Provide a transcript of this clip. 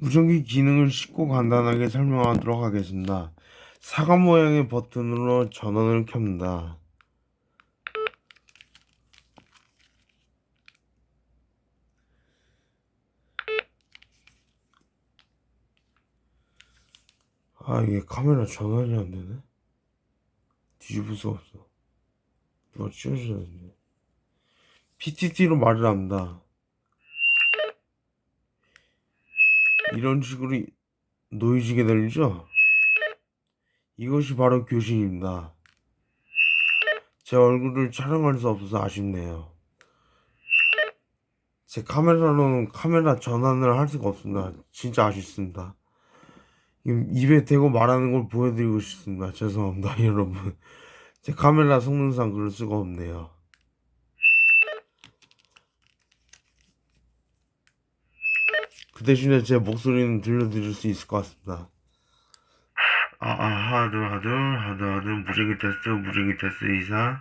무전기 기능을 쉽고 간단하게 설명하도록 하겠습니다. 사과 모양의 버튼으로 전원을 켭니다. 아 이게 카메라 전원이 안 되네. 뒤집을 수 없어. 누가 찍어줘야 되네. PTT로 말을 합니다. 이런 식으로 이- 노이즈게 들리죠? 이것이 바로 교신입니다. 제 얼굴을 촬영할 수 없어서 아쉽네요. 제 카메라로는 카메라 전환을 할 수가 없습니다. 진짜 아쉽습니다. 입에 대고 말하는 걸 보여드리고 싶습니다. 죄송합니다, 여러분. 제 카메라 성능상 그럴 수가 없네요. 그 대신에 제 목소리는 들려드릴 수 있을 것 같습니다. 아, 아, 하드, 하드, 하드, 하드, 무전기 테스트, 무전기 테스트 이상.